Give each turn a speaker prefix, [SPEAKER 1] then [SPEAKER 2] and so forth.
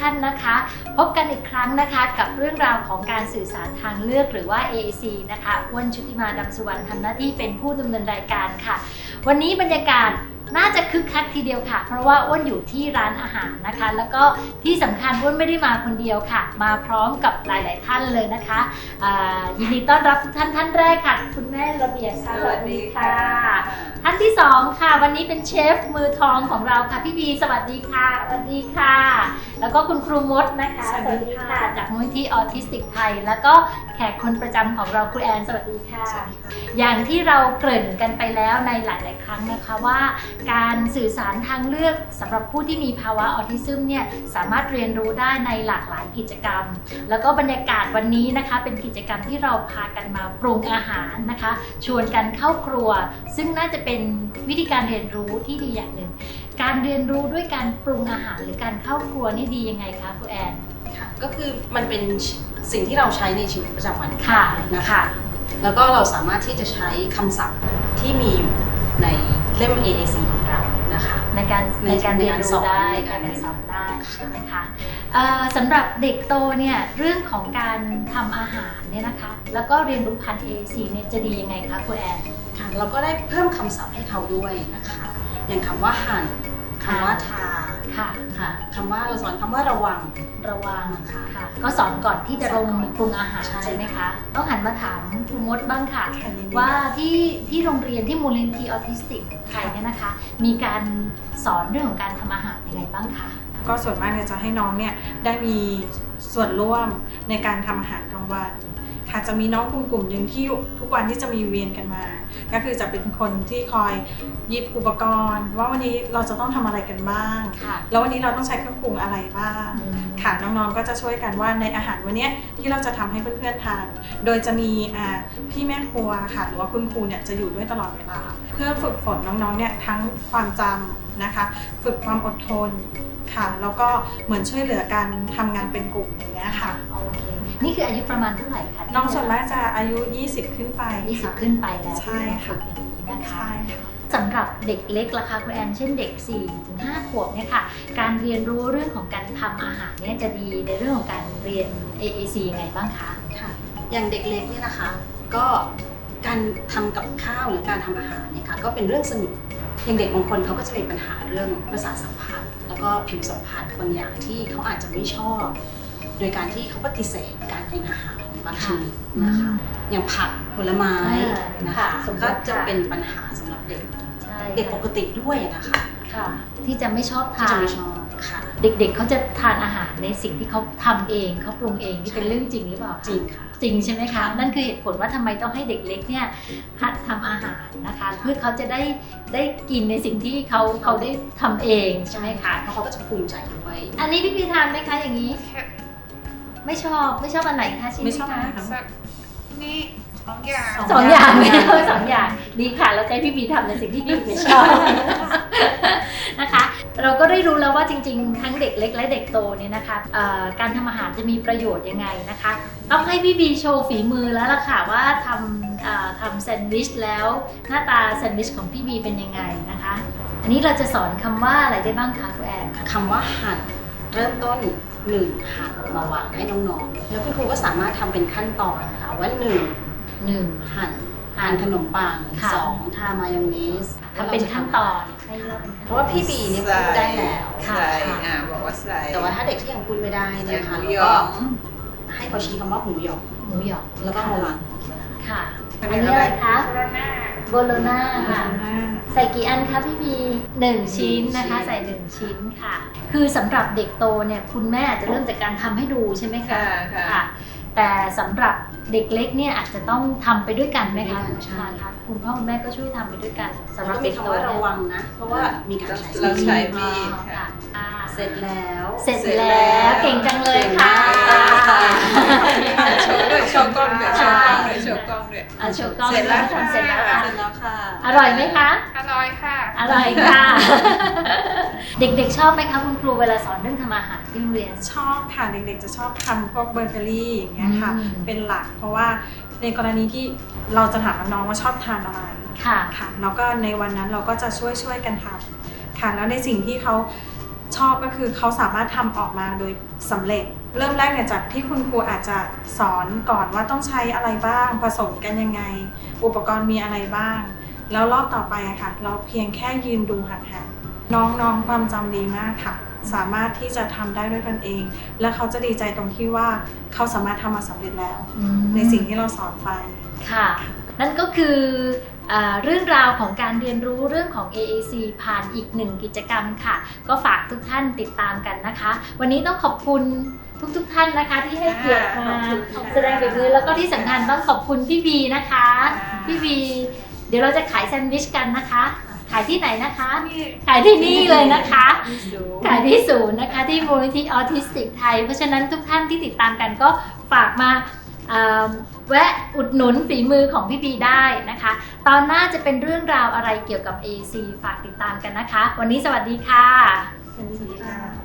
[SPEAKER 1] ท่านนะคะ พบกันอีกครั้งนะคะกับเรื่องราวของการสื่อสารทางเลือกหรือว่า AAC นะคะอ้วนชุติมาดำสุวรรณทำหน้าที่เป็นผู้ดำเนินรายการค่ะ วันนี้บรรยากาศน่าจะคึกคักทีเดียวค่ะ เพราะว่าอ้วนอยู่ที่ร้านอาหารนะคะ แล้วก็ที่สำคัญอ้วนไม่ได้มาคนเดียวค่ะ มาพร้อมกับหลาย ๆ ท่านเลยนะคะยินดีต้อนรับทุกท่านท่านแรกค่ะ คุณแม่ระเบียบค่ะ ท่านที่สองค่ะ วันนี้เป็นเชฟมือทองของเราค่ะพี่บีสวัสดีค่ะสวัสดีค่ะ แล้วก็คุณครูมดนะคะ
[SPEAKER 2] สวัสดีค่ะ
[SPEAKER 1] จากมูลที่ออทิสติกไทย แล้วก็แขกคนประจำของเราครูแอนสวัสดีค่ะ
[SPEAKER 2] สวัสดีค่ะ
[SPEAKER 1] อย่างที่เราเกริ่นกันไปแล้วในหลาย ๆ ครั้งนะคะว่า การสื่อสารทางเลือกสำหรับผู้ที่มีภาวะออทิซึมเนี่ยสามารถเรียนรู้ได้ในหลากหลายกิจกรรม แล้วก็บรรยากาศวันนี้นะคะ เป็นกิจกรรมที่เราพากันมาปรุงอาหารนะคะ ชวนกันเข้าครัว ซึ่งน่าจะเป็นวิธีการเรียนรู้ที่ดีอย่างหนึ่ง การเรียนรู้ด้วยการปรุงอาหารหรือการเข้าครัวนี่ดียังไงคะครูแอน
[SPEAKER 2] ค่ะก็คือมันเป็นสิ่งที่เราใช้ในชีวิตประจำวัน
[SPEAKER 1] ค่ะ
[SPEAKER 2] นะคะ แล้วก็เราสามารถที่จะใช้คำศัพท์ที่มีอยู่ในเล่ม AAC ของเรานะคะ
[SPEAKER 1] ในการ
[SPEAKER 2] ใน
[SPEAKER 1] ในการเรียนรู้ได้
[SPEAKER 2] ใน
[SPEAKER 1] ใน
[SPEAKER 2] การ
[SPEAKER 1] การ
[SPEAKER 2] ส
[SPEAKER 1] ส
[SPEAKER 2] อ
[SPEAKER 1] อนน
[SPEAKER 2] ได้
[SPEAKER 1] ได้ใช่ไหมคะเอ่อสำหรับเด็กโตเนี่ยเรื่องของการทำอาหารเนี่ยนะคะ แล้วก็เรียนรู้พัน A4 เนี่ยจะดียังไงคะครูแอน
[SPEAKER 2] ค่ะเราก็ได้เพิ่มคำศัพท์ให้เขาด้วยนะคะ อย่างคำว่าหั่น คำว่าทา
[SPEAKER 1] ค่ะ
[SPEAKER 2] ค่ะคำว่าเราสอนคำว่าระวัง
[SPEAKER 1] ระวัง
[SPEAKER 2] ค่ะ
[SPEAKER 1] ค่ะ ก็สอนก่อนที่จะลงมือปรุงอาหาร
[SPEAKER 2] ใช่
[SPEAKER 1] ใช่ไหมคะ ต้องหันมาถามครูมดบ้างค่ะ
[SPEAKER 2] ค่ะยินดี
[SPEAKER 1] ว่าที่ที่โรงเรียนที่มูลนิธิออทิสติกไทยเนี่ยนะคะ มีการสอนเรื่องของการทำอาหารยังไงบ้างคะ
[SPEAKER 3] ก็ส่วนมากเนี่ยจะให้น้องเนี่ยได้มีส่วนร่วมในการทำอาหารกลางวัน ค่ะจะมีน้องกลุ่มกลุ่มหนึ่งที่ทุกวันที่จะมีเวียนกันมา ก็คือจะเป็นคนที่คอยหยิบอุปกรณ์ ว่าวันนี้เราจะต้องทำอะไรกันบ้าง
[SPEAKER 1] ค่ะ
[SPEAKER 3] แล้ววันนี้เราต้องใช้เครื่องปรุงอะไรบ้าง ค่ะน้องๆก็จะช่วยกันว่าในอาหารวันเนี้ยที่เราจะทำให้เพื่อนๆทาน โดยจะมีอ่าพี่แม่ครัวค่ะหรือว่าคุณครูเนี่ยจะอยู่ด้วยตลอดเวลา เพื่อฝึกฝนน้องๆเนี่ยทั้งความจำนะคะ ฝึกความอดทนค่ะแล้วก็เหมือนช่วยเหลือกันทำงานเป็นกลุ่มอย่างเงี้ยค่ะ
[SPEAKER 1] โอเค นี่คืออายุประมาณเท่าไหร่คะที่
[SPEAKER 3] น้องส่วนมากจะอายุ 20 ขึ้นไป
[SPEAKER 1] ยี่สิบ
[SPEAKER 3] ค่ะ
[SPEAKER 1] ขึ้นไปแล้ว
[SPEAKER 3] ใช่ค่ะ
[SPEAKER 1] ที่เราฝึกอย่างนี้นะคะ
[SPEAKER 3] ใช่ค่ะ
[SPEAKER 1] สำหรับเด็กเล็กล่ะคะคุณแอนเช่นเด็ก4ถึง5ขวบเนี่ยค่ะ การเรียนรู้เรื่องของการทำอาหารเนี่ยจะดีในเรื่องของการเรียน AAC ยังไงบ้างคะ
[SPEAKER 2] ค่ะอย่างเด็กเล็กเนี่ยนะคะ ก็การทำกับข้าวหรือการทำอาหารเนี่ยค่ะก็เป็นเรื่องสนุกอย่างเด็กบางคนเขาก็จะมีปัญหาเรื่องประสาทสัมผัส แล้วก็ผิวสัมผัสบางอย่างที่เขาอาจจะไม่ชอบ โดยการที่เขาปฏิเสธการกินอาหารบางชนิดนะคะอย่างผักผลไม้
[SPEAKER 1] อ่า
[SPEAKER 2] นะ
[SPEAKER 1] ค่ะ
[SPEAKER 2] คะ
[SPEAKER 1] สมมติ
[SPEAKER 2] ก็จะ
[SPEAKER 1] ค่ะ
[SPEAKER 2] เป็นปัญหาสำหรับเด็ก
[SPEAKER 1] ใช่
[SPEAKER 2] เด็กปกติด้วยนะคะ
[SPEAKER 1] ค่ะที่จะไม่ชอบ
[SPEAKER 2] ที่
[SPEAKER 1] ทา
[SPEAKER 2] จะ
[SPEAKER 1] น
[SPEAKER 2] ไม่ชอบค่ะ
[SPEAKER 1] เด็กๆเขาจะทานอาหารในสิ่งที่เขาทำเองเขาปรุงเองนี่เป็นเรื่องจริงหรือเปล่า
[SPEAKER 2] จริงค่ะ
[SPEAKER 1] จริงใช่ไหมคะนั่นคือเหตุผลว่าทำไมต้องให้เด็กเล็กเนี่ยหัดทำอาหารนะคะ เพื่อเขาจะได้ได้กินในสิ่งที่เขาเขาได้ทำเองใช่ไหมคะ
[SPEAKER 2] เพราะเขาก็จะภูมิใจด้วย
[SPEAKER 1] อันนี้พี่พีทานไหมคะอย่างนี้ ไม่ชอบไม่ชอบอันไหนคะชิม
[SPEAKER 3] ไม่ชอบ
[SPEAKER 1] คะ
[SPEAKER 3] อะไรคะ
[SPEAKER 4] สักนี่สองอย่าง
[SPEAKER 1] สองอย่างไม่ชอบสองอย่างดีค่ะเราจะให้พี่พีทำในสิ่งที่พี่พีชอบนะคะ เราก็ได้รู้แล้วว่าจริงๆ ทั้งเด็กเล็กและเด็กโตเนี่ยนะคะเอ่อการทำอาหารจะมีประโยชน์ยังไงนะคะ ต้องให้พี่บีโชว์ฝีมือแล้วล่ะค่ะว่าทำเอ่อทำแซนด์วิชแล้วหน้าตาแซนด์วิชของพี่บีเป็นยังไงนะคะ อันนี้เราจะสอนคำว่าอะไรได้บ้างคะครูแอน
[SPEAKER 2] คำว่าหั่นเริ่มต้นหนึ่งหั่น มาวางให้น้องๆ แล้วคุณครูก็สามารถทำเป็นขั้นตอนนะคะว่าหนึ่ง
[SPEAKER 1] หนึ่ง
[SPEAKER 2] หั่นหั่นขนมปัง
[SPEAKER 1] ค่ะ
[SPEAKER 2] สองทามายองเนส
[SPEAKER 1] ทำเป็นขั้นตอนให้เราเป็นขั้น
[SPEAKER 2] เพ
[SPEAKER 1] ตอน
[SPEAKER 2] ราะว่าพี่บีเนี่ยพูดได้แล้ว
[SPEAKER 1] ค่ะ
[SPEAKER 4] ใส่อ่าบอกว่าใส่
[SPEAKER 2] แต่ว่าถ้าเด็กที่ยังพูดไม่ได้
[SPEAKER 4] ใส่
[SPEAKER 2] เนี่ย
[SPEAKER 4] ห
[SPEAKER 2] ค่ะ
[SPEAKER 4] มู
[SPEAKER 2] เรา
[SPEAKER 4] หย
[SPEAKER 2] ก็
[SPEAKER 4] อง
[SPEAKER 2] ให้เขาชี้คำว่าหมูหยอง
[SPEAKER 1] หมูหยอง
[SPEAKER 2] แล้วก็มาวาง
[SPEAKER 1] ค่ะ
[SPEAKER 3] อั
[SPEAKER 1] อัน
[SPEAKER 3] นนี้
[SPEAKER 1] นี้อะไรคะ
[SPEAKER 4] โคโรนา
[SPEAKER 1] โบโลน่าค่ะ
[SPEAKER 3] อ่า
[SPEAKER 1] ใส่กี่อันคะพี่บีหนึ่งชิ้น
[SPEAKER 2] หนึ่ง
[SPEAKER 1] นะคะ
[SPEAKER 2] ชิ้น
[SPEAKER 1] ใส่หนึ่งชิ้นค่ะ คือสำหรับเด็กโตเนี่ยคุณแม่อาจจะเริ่มจากการทำให้ดูใช่ไหมคะ
[SPEAKER 4] ค่ะค่ะ
[SPEAKER 1] แต่สำหรับเด็กเล็กเนี่ยอาจจะต้องทำไปด้วยกันไหมคะ
[SPEAKER 2] ใช่
[SPEAKER 1] คะคุณพ่อคุณแม่ก็ช่วยทำไปด้วยกันสำห
[SPEAKER 2] แล้
[SPEAKER 1] รั
[SPEAKER 2] ว
[SPEAKER 1] บ
[SPEAKER 2] ก็
[SPEAKER 1] เด็
[SPEAKER 2] มี
[SPEAKER 1] กโต
[SPEAKER 2] คำว่า
[SPEAKER 1] เนี่ย
[SPEAKER 2] ระวังนะ เพราะว่ามีการใช้
[SPEAKER 4] เราใช้
[SPEAKER 2] มี
[SPEAKER 4] มีด
[SPEAKER 1] อ๋อค่ะอ่า
[SPEAKER 2] เสร็จแล้ว
[SPEAKER 1] เสร็จแล้วเก่งจังเลยค่ะ
[SPEAKER 4] โชว์ด้วยโชว์กล้องด้วยโชว์กล้องด้วยโชว์กล้องด้วย
[SPEAKER 1] อะโชว์กล้อง
[SPEAKER 4] เสร็จแล้ว
[SPEAKER 1] ทำเสร็จแล้วค่ะ
[SPEAKER 2] เสร็จแล้วค่ะ
[SPEAKER 1] อร่อยไหมคะ
[SPEAKER 4] อร่อยค่ะ
[SPEAKER 1] อร่อยค่ะ เด็กๆชอบไหมคะคุณครูเวลาสอนเรื่องทำอาหารที่โรงเรียน
[SPEAKER 3] ชอบค่ะเด็กๆจะชอบทำพวกเบเกอรี่อย่างเงี้ยค่ะ
[SPEAKER 1] อืม
[SPEAKER 3] เป็นหลักเพราะว่าในกรณีที่เราจะถามน้องๆว่าชอบทานอะไร
[SPEAKER 1] ค่ะ
[SPEAKER 3] ค่ะแล้วก็ในวันนั้นเราก็จะช่วยช่วยๆกันทำค่ะแล้วในสิ่งที่เขาชชอบก็คือเขาสามารถทำออกมาโดยสำเร็จ เริ่มแรกเนี่ยจากที่คุณครูอาจจะสอนก่อนว่าต้องใช้อะไรบ้าง ผสมกันยังไง อุปกรณ์มีอะไรบ้าง แล้วรอบต่อไปอะค่ะ เราเพียงแค่ยืนดูห่างๆน้องๆความจำดีมากค่ะ สามารถที่จะทำได้ด้วยตนเอง และเขาจะดีใจตรงที่ว่าเขาสามารถทำมาสำเร็จแล้ว ในสิ่งที่เราสอนไป
[SPEAKER 1] ค่ะ นั่นก็คือ เรื่องราวของการเรียนรู้เรื่องของ AAC ผ่านอีกหนึ่งกิจกรรมค่ะ ก็ฝากทุกท่านติดตามกันนะคะ วันนี้ต้องขอบคุณทุกๆทท่านนะคะที่ให้เกียรติมา
[SPEAKER 3] ขอบคุณค่ะ
[SPEAKER 1] แสดงฝีมือแล้วก็ที่สำคัญต้องขอบคุณพี่บีนะคะ พี่บีเดี๋ยวเราจะขายแซนด์วิชกันนะคะ ขายที่ไหนนะคะ ขายที่นี่เลยนะคะ ขายที่ศูนย์นะคะ ที่มูลนิธิออทิสติกไทย เพราะฉะนั้นทุกท่านที่ติดตามกันก็ฝากมาเอ่อ แวะอุดหนุนฝีมือของพี่บีได้นะคะ ตอนหน้าจะเป็นเรื่องราวอะไรเกี่ยวกับ AC ฝากติดตามกันนะคะ วันนี้สวัสดีค่ะ
[SPEAKER 3] สวัสดีค่ะ